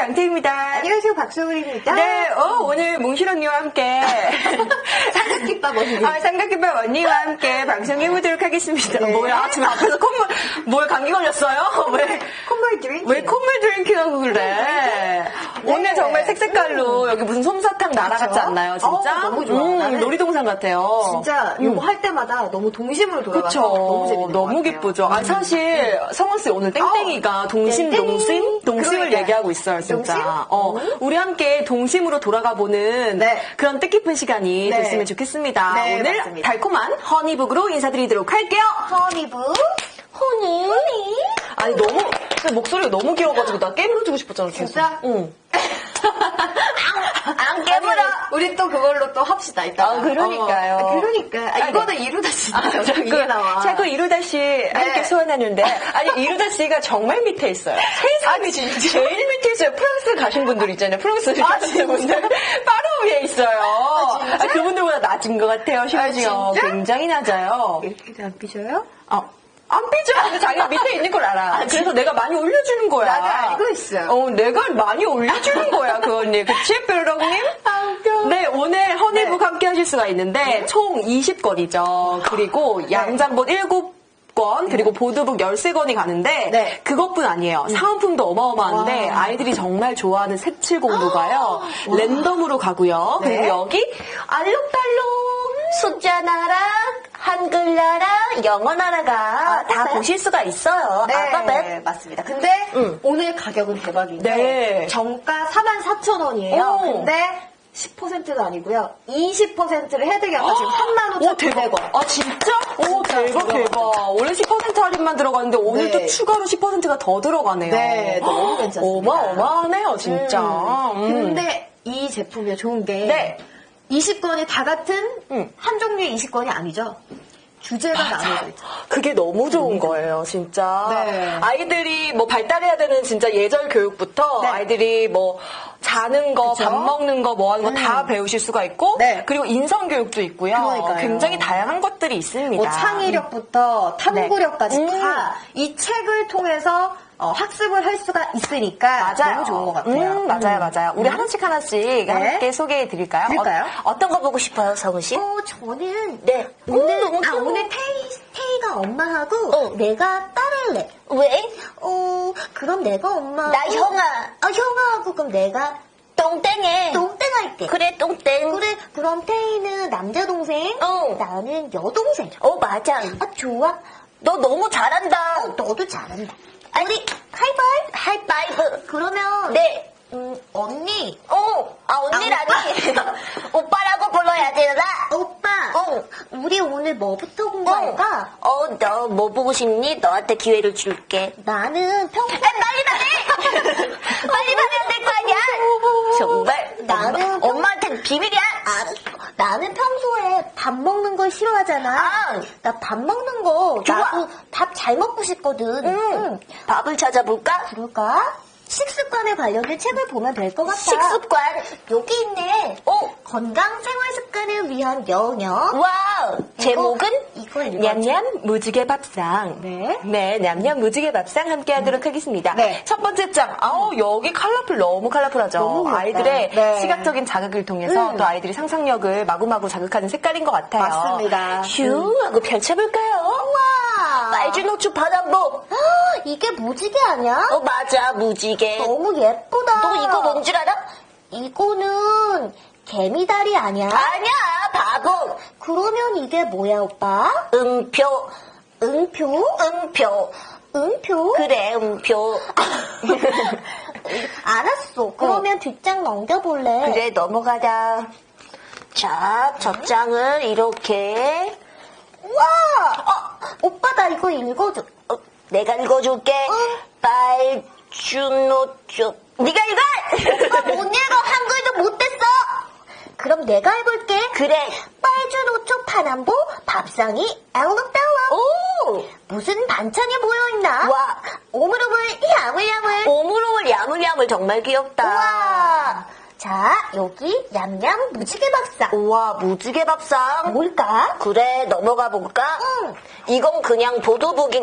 양태입니다. 안녕하세요, 박소울입니다. 네, 어, 오늘 몽실 언니와 함께 삼각김밥 언니. 아, 삼각김밥 언니와 함께 방송해보도록 하겠습니다. 네. 뭐야? 지금 앞에서 콧물, 뭐야, 감기 걸렸어요? 왜, 콧물 드링크. 왜 콧물 드링킹하고 그래? 오늘 정말 색색깔로 여기 무슨 솜사탕 나라 같지 그쵸? 않나요, 진짜? 어, 너무 좋아. 나는 놀이동산 같아요. 진짜 이거 할 때마다 너무 동심으로 돌아가서 그쵸. 너무 재밌는 것 너무. 기쁘죠. 아, 사실, 성원씨 오늘 땡땡이가 동심, 땡땡이. 동심? 동심을 그러니까요. 얘기하고 있어요, 진짜. 동심? 어, 음. 우리 함께 동심으로 돌아가 보는 네. 그런 뜻깊은 시간이 네. 됐으면 좋겠습니다. 네, 오늘 맞습니다. 달콤한 허니북으로 인사드리도록 할게요. 허니부. 허니? 허니. 아니, 너무, 근데 목소리가 너무 길어가지고 나 깨물어주고 싶었잖아, 계속. 진짜? 응. 안 깨물어. 우리 또 그걸로 또 합시다, 이따가. 아, 그러니까요. 어, 아, 그러니까. 아, 이거는 이루다 진짜. 아, 자꾸, 나와. 자꾸 이루다 씨 함께 소원하는데 아니 이루다 씨가 정말 밑에 있어요. 세상에 제일 밑에 있어요. 프랑스 가신 분들 있잖아요. 프랑스 아, 가신 분들 바로 위에 있어요. 아, 그분들보다 낮은 것 같아요. 심지어 진짜? 굉장히 낮아요. 이렇게도 안 삐져요? 아, 안 삐져. 근데 자기가 밑에 있는 걸 알아. 그래서 내가 많이 올려주는 거야. 나도 알고 있어요. 어, 내가 많이 올려주는 거야, 그 언니. 그치, 뾰로롱님? 아, 웃겨. 네, 오늘 허니북 네. 함께 하실 수가 있는데, 총 20건이죠. 그리고 양장본 7 권, 그리고 보드북 13권이 가는데, 네. 그것뿐 아니에요. 사은품도 어마어마한데, 와. 아이들이 정말 좋아하는 색칠 공부가요. 랜덤으로 가고요. 네. 그리고 여기, 알록달록 숫자 나라, 한글 나라, 영어 나라가 다 했어요? 보실 수가 있어요. 네, 알파벳. 맞습니다. 근데 응. 오늘 가격은 대박인데 네. 정가 44,000원이에요. 오. 근데 10%가 아니고요. 20%를 해드려서 지금 35,900원. 아 진짜? 오 진짜 대박. 대박. 원래 10% 할인만 들어갔는데 오늘 또 네. 추가로 10%가 더 들어가네요. 네, 너무 괜찮습니다. 어마어마하네요 진짜. 음. 음. 근데 이 제품이 좋은 게 네. 20건이 다 같은 음. 한 종류의 20건이 아니죠. 주제가 나눠져 있죠. 그게 너무 좋은 거예요, 진짜. 네. 아이들이 뭐 발달해야 되는 진짜 예절 교육부터 네. 아이들이 뭐 자는 거, 그쵸? 밥 먹는 거, 뭐 하는 거다 배우실 수가 있고, 네. 그리고 인성 교육도 있고요. 그러니까요. 굉장히 다양한 것들이 있습니다. 뭐 창의력부터 탐구력까지 네. 음. 다이 책을 통해서 어, 학습을 할 수가 있으니까 맞아요. 너무 좋은 것 같아요. 음, 맞아요, 맞아요. 우리 음. 하나씩 하나씩 함께 소개해 드릴까요? 드릴까요? 어, 떤거 보고 싶어요, 성우 씨? 어, 저는 네. 오늘 오, 너무 아. 오늘 태희가 엄마하고 어. 내가 딸할래. 왜? 어, 그럼 내가 엄마. 나 형아. 아 형아하고 그럼 내가 똥땡해. 똥땡 할게. 그래, 똥땡. 그래, 그럼 태희는 남자 동생. 어. 나는 여동생. 어, 맞아. 아 좋아. 너 너무 잘한다. 어, 너도 잘한다. 우리 하이파이브. 하이파이브. 그러면 네. 음, 언니. 어, 아, 언니라니? 아, 오빠라고 불러야 되나? 오빠. 어. 우리 오늘 뭐부터 공부할까? 어, 너 뭐 보고 싶니? 너한테 기회를 줄게. 나는 평소 아, 빨리 말해! 빨리 말해야 될 거 아니야? 정말. 나는 엄마, 엄마한테 비밀이야? 알았어. 나는 평소에 밥 먹는 걸 싫어하잖아. 아. 나 밥 먹는 거 좋아. 나도 밥 잘 먹고 싶거든. 응. 밥을 찾아볼까? 그럴까? 식습관에 관련된 책을 보면 될 것 같아. 식습관. 여기 있네. 어, 건강 생활 습관을 위한 영역. 와우. 제목은? 이거. 냠냠 무지개 밥상. 네. 네, 냠냠 무지개 밥상 함께 하도록 하겠습니다. 네. 첫 번째 장. 아우, 여기 컬러풀 너무 컬러풀하죠. 너무. 아이들의 네. 시각적인 자극을 통해서 음. 또 아이들이 상상력을 마구마구 자극하는 색깔인 것 같아요. 맞습니다. 휴 하고 펼쳐볼까요? 와. 빨주노초 바람보. 아, 이게 무지개 아니야? 어, 맞아, 무지개. 너무 예쁘다. 너 이거 뭔 줄 알아? 이거는 개미다리 아니야? 아니야, 바보. 그러면 이게 뭐야, 오빠? 음표. 응표? 음표. 응표? 그래, 음표. 알았어. 그러면 뒷장 넘겨볼래? 그래, 넘어가자. 자, 첫 장을 이렇게. 와! 어, 오빠 나 이거 읽어줘. 어, 내가 읽어줄게. 응. 빨주노초. 네가 읽어! 오빠 못 읽어. 한글도 못했어. 그럼 내가 해볼게. 그래. 빨주노초 파남보 밥상이 알록달록. 오! 무슨 반찬이 모여있나? 와. 오물오물 야물야물. 오물오물 야물야물 정말 귀엽다. 우와. 자, 여기 냠냠 무지개 밥상. 우와, 무지개 밥상. 뭘까? 그래, 넘어가 볼까? 응. 이건 그냥 보도북이